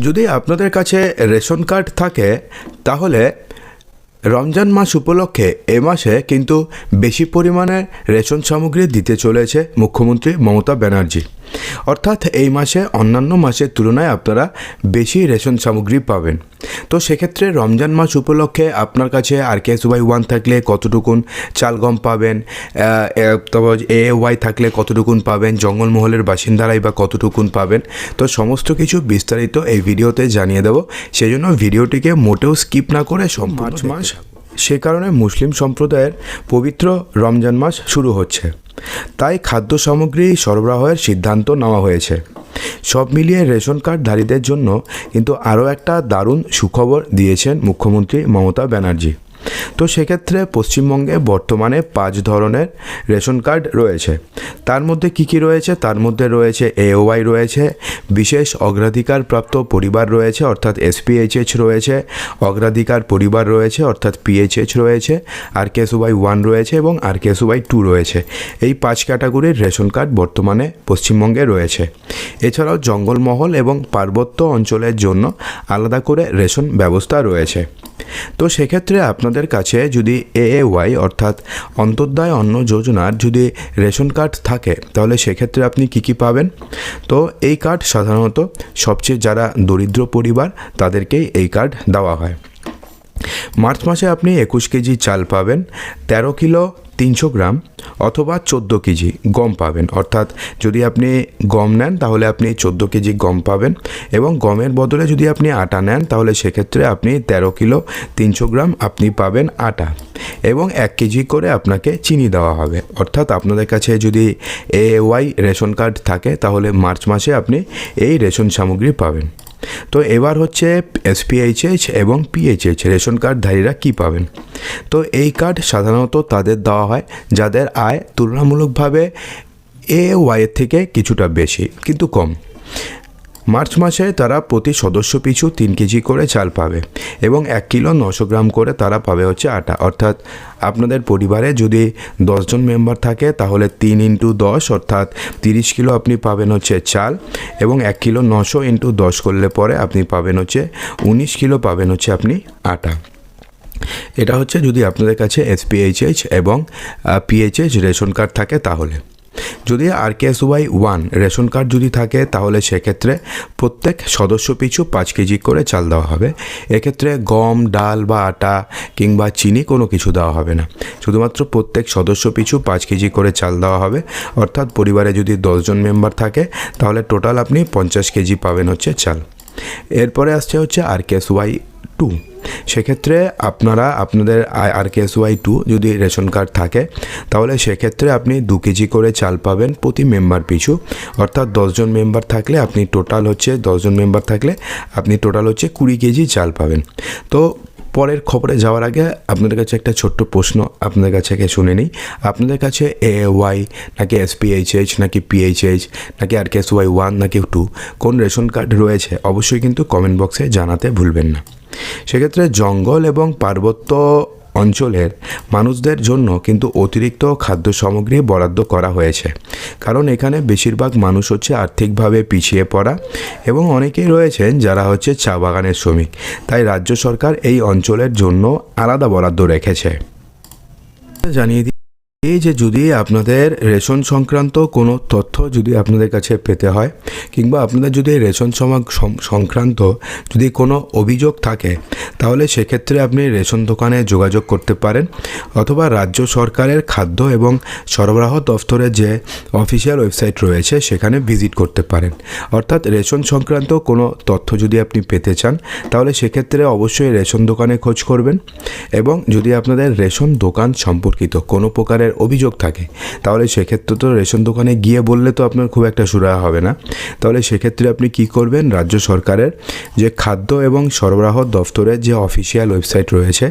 যদি আপনাদের কাছে রেশন কার্ড থাকে, তাহলে রমজান মাস উপলক্ষে এ মাসে কিন্তু বেশি পরিমাণে রেশন সামগ্রী দিতে চলেছে মুখ্যমন্ত্রী মমতা ব্যানার্জি। অর্থাৎ এই মাসে অন্যান্য মাসের তুলনায় আপনারা বেশি রেশন সামগ্রী পাবেন। তো সেক্ষেত্রে রমজান মাস উপলক্ষে আপনার কাছে R K S Y one থাকলে কতটুকুন চাল গম পাবেন তারপর এ ওয়াই থাকলে কতটুকুন পাবেন? জঙ্গলমহলের বাসিন্দারাই বা কতটুকুন পাবেন? তো সমস্ত কিছু বিস্তারিত এই ভিডিওতে জানিয়ে দেবো। সেই জন্য ভিডিওটিকে মোটেও স্কিপ না করে মার্চ মাস সে কারণে মুসলিম সম্প্রদায়ের পবিত্র রমজান মাস শুরু হচ্ছে। তাই খাদ্য সামগ্রী সরবরাহের সিদ্ধান্ত নেওয়া হয়েছে। সব মিলিয়ে রেশন কার্ডধারীদের জন্য কিন্তু আরও একটা দারুণ সুখবর দিয়েছেন মুখ্যমন্ত্রী মমতা ব্যানার্জি। তো সেক্ষেত্রে পশ্চিমবঙ্গে বর্তমানে পাঁচ ধরনের রেশন কার্ড রয়েছে। তার মধ্যে কি কি রয়েছে? তার মধ্যে রয়েছে এওয়াই রয়েছে, বিশেষ অগ্রাধিকার প্রাপ্ত পরিবার রয়েছে, অর্থাৎ এসপিএইচএচ রয়েছে, অগ্রাধিকার পরিবার রয়েছে, অর্থাৎ পিএইচএচ রয়েছে আর কে কেসুবাই ওয়ান রয়েছে এবং আর কে কেসুবাই টু রয়েছে। এই পাঁচ ক্যাটাগরির রেশন কার্ড বর্তমানে পশ্চিমবঙ্গে রয়েছে। এছাড়াও জঙ্গলমহল এবং পার্বত্য অঞ্চলের জন্য আলাদা করে রেশন ব্যবস্থা রয়েছে। তো সেক্ষেত্রে আপনাদের কাছে যদি এ ওয়াই অর্থাৎ অন্তর্দায় অন্ন যোজনার যদি রেশন কার্ড থাকে, তাহলে সেক্ষেত্রে আপনি কি কি পাবেন? তো এই কার্ড সাধারণত সবচেয়ে যারা দরিদ্র পরিবার, তাদেরকেই এই কার্ড দেওয়া হয়। মার্চ মাসে আপনি একুশ কেজি চাল পাবেন, তেরো কিলো তিনশো গ্রাম অথবা চোদ্দ কেজি গম পাবেন। অর্থাৎ যদি আপনি গম নেন, তাহলে আপনি চোদ্দ কেজি গম পাবেন এবং গমের বদলে যদি আপনি আটা নেন, তাহলে সেক্ষেত্রে আপনি তেরো কিলো তিনশো গ্রাম আপনি পাবেন আটা এবং এক কেজি করে আপনাকে চিনি দেওয়া হবে। অর্থাৎ আপনাদের কাছে যদি এ ওয়াই রেশন কার্ড থাকে, তাহলে মার্চ মাসে আপনি এই রেশন সামগ্রী পাবেন। তো এবার হচ্ছে এসপিএইচএইচ এবং পিএইচএইচ রেশন কার্ডধারীরা কী পাবেন? তো এই কার্ড সাধারণত তাদের দেওয়া হয় যাদের আয় তুলনামূলকভাবে এ ওয়াইয়ের থেকে কিছুটা বেশি, কিন্তু কম। মার্চ মাসে তারা প্রতি সদস্য পিছু তিন কেজি করে চাল পাবে এবং এক কিলো নশো গ্রাম করে তারা পাবে হচ্ছে আটা। অর্থাৎ আপনাদের পরিবারে যদি দশজন মেম্বার থাকে, তাহলে তিন ইন্টু দশ, অর্থাৎ তিরিশ কিলো আপনি পাবেন হচ্ছে চাল এবং এক কিলো নশো ইন্টু দশ করলে পরে আপনি পাবেন হচ্ছে উনিশ কিলো পাবেন হচ্ছে আপনি আটা। এটা হচ্ছে যদি আপনাদের কাছে এসপিএইচএইচ এবং পিএইচএইচ রেশন কার্ড থাকে তাহলে। যদি R K Y one ration card যদি থাকে, তাহলে সেক্ষেত্রে প্রত্যেক সদস্য পিছু পাঁচ কেজি করে চাল দেওয়া হবে। এক্ষেত্রে গম, ডাল বা আটা কিংবা চিনি কোনো কিছু দেওয়া হবে না। শুধুমাত্র প্রত্যেক সদস্য পিছু পাঁচ কেজি করে চাল দেওয়া হবে। অর্থাৎ পরিবারে যদি দশজন মেম্বার থাকে, তাহলে টোটাল আপনি পঞ্চাশ কেজি পাবেন হচ্ছে চাল। এরপরে আসছে হচ্ছে আর কে ওয়াই টু সেক্ষেত্রে আপনারা আপনাদের R K S Y two যদি রেশন কার্ড থাকে, তাহলে সেক্ষেত্রে আপনি দু কেজি করে চাল পাবেন প্রতি মেম্বার পিছু। অর্থাৎ দশজন মেম্বার থাকলে আপনি টোটাল হচ্ছে দশজন মেম্বার থাকলে আপনি টোটাল হচ্ছে কুড়ি কেজি চাল পাবেন। তো পরের খবরে যাওয়ার আগে আপনাদের কাছে একটা ছোট্ট প্রশ্ন আপনাদের কাছে আগে শুনে নিই। আপনাদের কাছে এ ওয়াই নাকি এসপিএইচএইচ নাকি পিএইচএইচ নাকি R K S Y one নাকি টু কোন রেশন কার্ড রয়েছে, অবশ্যই কিন্তু কমেন্ট বক্সে জানাতে ভুলবেন না। সেক্ষেত্রে জঙ্গল এবং পার্বত্য অঞ্চলের মানুষদের জন্য কিন্তু অতিরিক্ত খাদ্য সামগ্রী বরাদ্দ করা হয়েছে। কারণ এখানে বেশিরভাগ মানুষ হচ্ছে আর্থিকভাবে পিছিয়ে পড়া এবং অনেকেই রয়েছেন যারা হচ্ছে চা বাগানের শ্রমিক। তাই রাজ্য সরকার এই অঞ্চলের জন্য আলাদা বরাদ্দ রেখেছে। জানিয়ে এই যে যদি আপনাদের রেশন সংক্রান্ত কোনো তথ্য যদি আপনাদের কাছে পেতে হয়, কিংবা আপনাদের যদি রেশন সংক্রান্ত যদি কোনো অভিযোগ থাকে, তাহলে সেক্ষেত্রে আপনি রেশন দোকানে যোগাযোগ করতে পারেন, অথবা রাজ্য সরকারের খাদ্য এবং সরবরাহ দফতরের যে অফিসিয়াল ওয়েবসাইট রয়েছে, সেখানে ভিজিট করতে পারেন। অর্থাৎ রেশন সংক্রান্ত কোনো তথ্য যদি আপনি পেতে চান, তাহলে সেক্ষেত্রে অবশ্যই রেশন দোকানে খোঁজ করবেন, এবং যদি আপনাদের রেশন দোকান সম্পর্কিত কোনো প্রকারের অভিযোগ থাকে। তাহলে সেক্ষেত্রে তো রেশন দোকানে গিয়ে বললে তো আপনার খুব একটা সুরাহা হবে না। তাহলে সেক্ষেত্রে আপনি কি করবেন? রাজ্য সরকারের যে খাদ্য এবং সরবরাহ দফতরের যে অফিসিয়াল ওয়েবসাইট রয়েছে,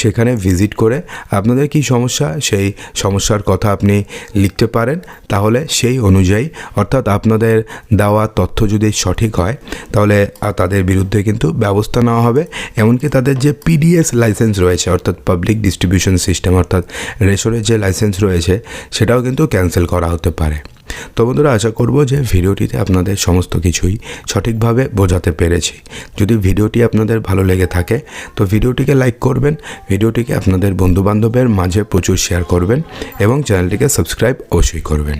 সেখানে ভিজিট করে আপনাদের কি সমস্যা? সেই সমস্যার কথা আপনি লিখতে পারেন। তাহলে সেই অনুযায়ী, অর্থাৎ আপনাদের দেওয়া তথ্য যদি সঠিক হয়, তাহলে তাদের বিরুদ্ধে কিন্তু ব্যবস্থা নেওয়া হবে। এমনকি তাদের যে পিডিএস লাইসেন্স রয়েছে, অর্থাৎ পাবলিক ডিস্ট্রিবিউশন সিস্টেম অর্থাৎ রেশনের যে লাইসেন্স লাইসেন্স রয়েছে, সেটাও কিন্তু ক্যান্সেল করা হতে পারে। তো বন্ধুরা, আশা করব যে ভিডিওটিতে আপনাদের সমস্ত কিছুই সঠিকভাবে বোঝাতে পেরেছি। যদি ভিডিওটি আপনাদের ভালো লেগে থাকে, তো ভিডিওটিকে লাইক করবেন, ভিডিওটিকে আপনাদের বন্ধুবান্ধবের মাঝে প্রচুর শেয়ার করবেন এবং চ্যানেলটিকে সাবস্ক্রাইব অবশ্যই করবেন।